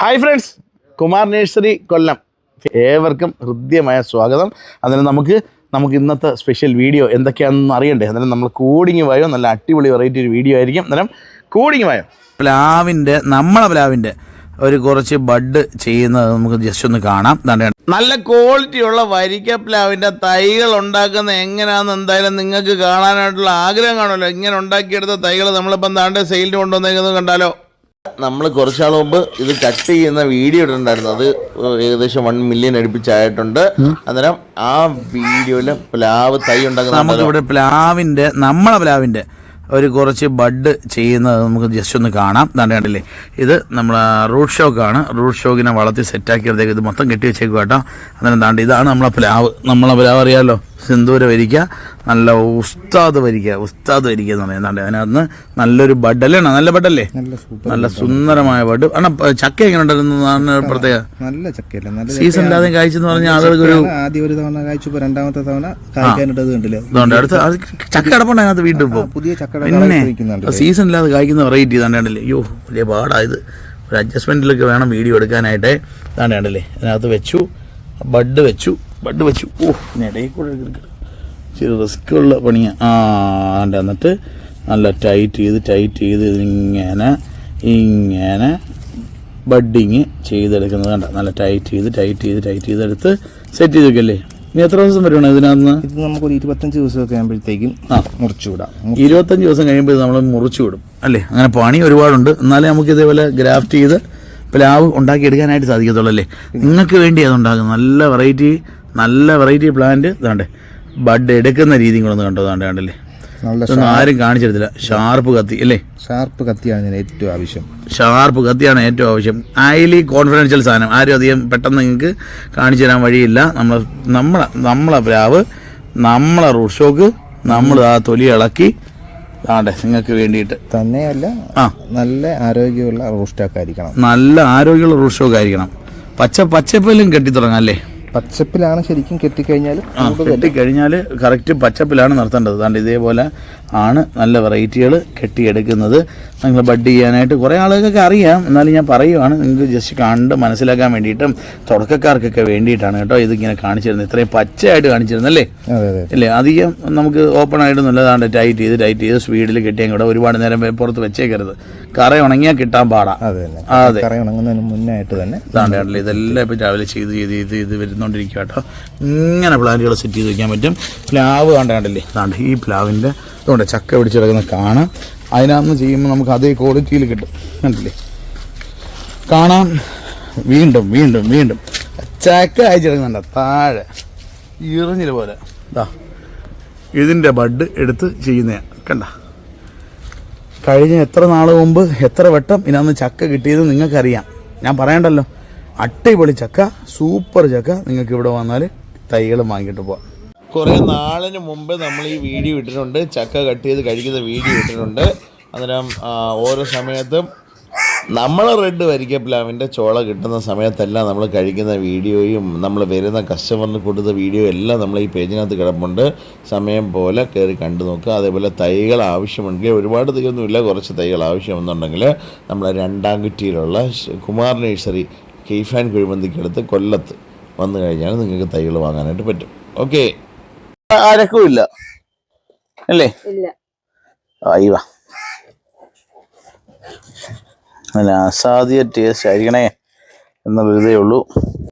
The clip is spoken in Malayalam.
Hi friends Kumar nursery Kollam ഏവർക്കും ഹൃദ്യമായ സ്വാഗതം. അതിന് നമുക്ക് നമുക്ക് ഇന്നത്തെ സ്പെഷ്യൽ വീഡിയോ എന്തൊക്കെയാണെന്ന് അറിയണ്ടേ? അന്നേരം നമ്മൾ കൂടിങ് വായോ നല്ല അടിപൊളി വെറൈറ്റി ഒരു വീഡിയോ ആയിരിക്കും. അന്നേരം കൂടിങ് വായോ? പ്ലാവിന്റെ നമ്മളെ പ്ലാവിന്റെ ഒരു കുറച്ച് ബഡ് ചെയ്യുന്നത് നമുക്ക് ജസ്റ്റ് ഒന്ന് കാണാം. നല്ല ക്വാളിറ്റി ഉള്ള വരിക്ക പ്ലാവിന്റെ തൈകൾ ഉണ്ടാക്കുന്ന എങ്ങനെയാണെന്ന് എന്തായാലും നിങ്ങൾക്ക് കാണാനായിട്ടുള്ള ആഗ്രഹം കാണുമല്ലോ. ഇങ്ങനെ ഉണ്ടാക്കിയെടുത്ത തൈകൾ നമ്മളിപ്പം താണ്ടെ സെയിലിന് കൊണ്ടുവന്നേക്കുന്നത് കണ്ടാലോ? നമ്മൾ കുറച്ചാൾ മുമ്പ് ഇത് കട്ട് ചെയ്യുന്ന വീഡിയോ ഇട്ടിട്ടുണ്ടായിരുന്നു. അത് ഏകദേശം വൺ മില്യൺ അടുപ്പിച്ചായിട്ടുണ്ട്. അന്നേരം ആ വീഡിയോയിൽ പ്ലാവ് തൈ ഉണ്ടാക്കുന്ന നമുക്കിവിടെ പ്ലാവിന്റെ നമ്മളെ പ്ലാവിന്റെ ഒരു കുറച്ച് ബഡ് ചെയ്യുന്നത് നമുക്ക് ജസ്റ്റ് ഒന്ന് കാണാം. ദാണ്ടെ കണ്ടില്ലേ? ഇത് നമ്മൾ റൂട്ട് ഷോക്കാണ് റൂട്ട് ഷോക്കിനെ വളർത്തി സെറ്റാക്കിയപ്പോഴത്തേക്ക് ഇത് മൊത്തം കെട്ടി വെച്ചേക്കും കേട്ടോ അന്നേരം ഇതാണ് നമ്മളെ പ്ലാവ്. നമ്മളെ പ്ലാവ് അറിയാമല്ലോ സിന്ദൂര വരിക്കുക നല്ല ഉസ്താദ് വരിക്കുക ഉസ്താദ് വരിക്കുക എന്ന് പറയുന്നത് ദാണ്ടെ അതിനകത്ത് നല്ലൊരു ബഡല്ലേ നല്ല ബഡല്ലേ? നല്ല സുന്ദരമായ ബഡ്. ആണ് ചക്ക എങ്ങനെ ഉണ്ടായിരുന്നു പ്രത്യേക നല്ല ചക്കയല്ല? ഇല്ലാതെ കഴിച്ചെന്ന് പറഞ്ഞാൽ ആളുകൾക്ക് ഒരു ആദ്യം ഒരു തവണ കഴിച്ചപ്പോ രണ്ടാമത്തെ തവണ കായ്ക്കാനിട്ടത് അടുത്ത ചക്ക കിടപ്പുണ്ട് അതിനകത്ത് വീണ്ടും ഇപ്പോൾ പുതിയ ചക്ക പിന്നെ ഇല്ലാതെ കഴിക്കുന്ന വെറൈറ്റി തന്നെയാണല്ലേ അയ്യോ വലിയ പാടായത് ഒരു അഡ്ജസ്റ്റ്മെന്റിലൊക്കെ വേണം വീഡിയോ എടുക്കാനായിട്ട്. തന്നെയാണല്ലേ അതിനകത്ത് വെച്ചു ബഡ് വെച്ചു. ബഡ് വെച്ചു. ഓ ഇടയിൽ കൂടെ എടുക്കരുത്. ഇച്ചിരി റിസ്ക് ഉള്ള പണി ആ എന്നിട്ട് നല്ല ടൈറ്റ് ചെയ്ത് ടൈറ്റ് ചെയ്ത് ഇങ്ങനെ ഇങ്ങനെ ബഡിങ് ചെയ്തെടുക്കുന്നത് കണ്ട? നല്ല ടൈറ്റ് ചെയ്ത് ടൈറ്റ് ചെയ്ത് ടൈറ്റ് ചെയ്തെടുത്ത് സെറ്റ് ചെയ്ത് വെക്കല്ലേ? ഇനി എത്ര ദിവസം വരുവാണ് ഇതിനകത്ത്? ഇത് നമുക്കൊരു ഇരുപത്തഞ്ച് ദിവസമൊക്കെ ആകുമ്പോഴത്തേക്കും മുറിച്ചുവിടാം വിടാം. ഇരുപത്തഞ്ച് ദിവസം കഴിയുമ്പോൾ നമ്മൾ മുറിച്ചു വിടും അല്ലേ? അങ്ങനെ പണി ഒരുപാടുണ്ട്. എന്നാലേ നമുക്ക് ഇതേപോലെ ഗ്രാഫ്റ്റ് ചെയ്ത് പ്ലാവ് ഉണ്ടാക്കിയെടുക്കാനായിട്ട് സാധിക്കത്തുള്ളൂ അല്ലേ? നിങ്ങൾക്ക് വേണ്ടി അതുണ്ടാകും. നല്ല വെറൈറ്റി നല്ല വെറൈറ്റി പ്ലാന്റ് ഇതാണ്ട്. ബഡ് എടുക്കുന്ന രീതിയും കൂടെ ഒന്ന് കണ്ടോ ഇതാണ്ട് കണ്ടല്ലേ? നല്ല ഇതൊന്നും ആരും കാണിച്ചെടുത്തില്ല ഷാർപ്പ് കത്തി അല്ലേ? ഷാർപ്പ് കത്തിയാണ് ഏറ്റവും ആവശ്യം. ഷാർപ്പ് കത്തിയാണ് ഏറ്റവും ആവശ്യം. ഹൈലി കോൺഫിഡൻഷ്യൽ സാധനം. ആരും അധികം പെട്ടെന്ന് നിങ്ങൾക്ക് കാണിച്ചു തരാൻ വഴിയില്ല. നമ്മൾ നമ്മളെ നമ്മളെ പ്രാവ് നമ്മളെ റൂട്ട് ഷോക്ക് നമ്മൾ ആ തൊലി ഇളക്കി ആണ്ടെ നിങ്ങൾക്ക് വേണ്ടിയിട്ട്. തന്നെയല്ല ആ. നല്ല ആരോഗ്യമുള്ള റോസ്റ്റാക്ക് ആയിരിക്കണം. നല്ല ആരോഗ്യമുള്ള റൂട്ട് ഷോക്ക് ആയിരിക്കണം. പച്ച പച്ചപ്പിലും കെട്ടി തുടങ്ങാം അല്ലേ? പച്ചപ്പിലാണ് ശരിക്കും കെട്ടിക്കഴിഞ്ഞാൽ കെട്ടിക്കഴിഞ്ഞാൽ കറക്റ്റ് പച്ചപ്പിലാണ് നിർത്തേണ്ടത് അതുകൊണ്ട് ഇതേപോലെ ആണ് നല്ല വെറൈറ്റികൾ കെട്ടിയെടുക്കുന്നത്. നിങ്ങൾ ബഡ് ചെയ്യാനായിട്ട് കുറേ ആളുകൾക്കൊക്കെ അറിയാം. എന്നാലും ഞാൻ പറയുവാണ് നിങ്ങൾക്ക് ജസ്റ്റ് കണ്ട് മനസ്സിലാക്കാൻ വേണ്ടിയിട്ടും തുടക്കക്കാർക്കൊക്കെ വേണ്ടിയിട്ടാണ് കേട്ടോ ഇതിങ്ങനെ കാണിച്ചിരുന്നത്. ഇത്രയും പച്ചയായിട്ട് കാണിച്ചിരുന്നല്ലേ? അല്ലേ അധികം നമുക്ക് ഓപ്പൺ ആയിട്ടൊന്നുമില്ല അതാണ്ട് ടൈറ്റ് ചെയ്ത് ടൈറ്റ് ചെയ്ത് സ്പീഡിൽ കെട്ടിയാൽ കൂടെ ഒരുപാട് നേരം പുറത്ത് വെച്ചേക്കരുത്. കറ ഉണങ്ങിയാൽ കിട്ടാൻ പാടാ. അതെ കറ ഉണങ്ങുന്നതിന് മുന്നായിട്ട് തന്നെ. ഇതാണ്ട് കണ്ടില്ലേ ഇതെല്ലാം ഇപ്പോൾ രാവിലെ ചെയ്ത് ചെയ്ത് ചെയ്ത് ഇത് വരുന്നോണ്ടിരിക്കുക കേട്ടോ. ഇങ്ങനെ പ്ലാന്റുകൾ സെറ്റ് ചെയ്ത് വെക്കാൻ പറ്റും. പ്ലാവ് കണ്ട താണ്ട് ഈ പ്ലാവിന്റെ ഇതുകൊണ്ട് ചക്ക പിടിച്ച് കിടക്കുന്ന കാണാം. അതിനകത്ത് ചെയ്യുമ്പോൾ നമുക്ക് അതേ ക്വാളിറ്റിയിൽ കിട്ടും. കണ്ടില്ലേ? കാണാം. വീണ്ടും വീണ്ടും വീണ്ടും. ചക്ക അയച്ചെടുക്കുന്നുണ്ട്. താഴെ. ഇറിഞ്ഞിൽ പോലെ. ഇതാ ഇതിന്റെ ബഡ് എടുത്ത് ചെയ്യുന്ന കണ്ട? കഴിഞ്ഞ എത്ര നാൾ മുമ്പ് എത്ര വട്ടം ഇതിനകത്ത് ചക്ക കിട്ടിയത് നിങ്ങൾക്കറിയാം. ഞാൻ പറയണ്ടല്ലോ. അടിപൊളി ചക്ക സൂപ്പർ ചക്ക നിങ്ങൾക്ക് ഇവിടെ വന്നാൽ തൈകൾ വാങ്ങിയിട്ട് പോവാം. കുറേ നാളിന് മുമ്പ് നമ്മൾ ഈ വീഡിയോ ഇട്ടിട്ടുണ്ട്. ചക്ക കട്ട് ചെയ്ത് കഴിക്കുന്ന വീഡിയോ ഇട്ടിട്ടുണ്ട്. അന്നേരം ഓരോ സമയത്തും നമ്മൾ റെഡ് വരിക്ക പ്ലാവിന്റെ ചോള കിട്ടുന്ന സമയത്തെല്ലാം നമ്മൾ കഴിക്കുന്ന വീഡിയോയും നമ്മൾ വരുന്ന കസ്റ്റമറിന് കൊടുത്ത വീഡിയോ എല്ലാം നമ്മൾ ഈ പേജിനകത്ത് കിടപ്പുണ്ട്. സമയം പോലെ കയറി കണ്ടു നോക്കുക. അതേപോലെ തൈകൾ ആവശ്യമുണ്ടെങ്കിൽ ഒരുപാട് തൈയൊന്നുമില്ല. കുറച്ച് തൈകൾ ആവശ്യമെന്നുണ്ടെങ്കിൽ നമ്മൾ രണ്ടാം കുറ്റിയിലുള്ള കുമാർ നഴ്സറി കെയ്ഫാൻ കുഴിമന്തിക്കടുത്ത് കൊല്ലത്ത് വന്നു കഴിഞ്ഞാൽ നിങ്ങൾക്ക് തൈകൾ വാങ്ങാനായിട്ട് പറ്റും. ഓക്കെ ആരക്കുമില്ല അല്ലേ? ഇല്ല. അയ്യ നല്ല അസാധ്യ ടേസ്റ്റ് ആയിരിക്കണേ എന്നുള്ളതേ ഉള്ളൂ.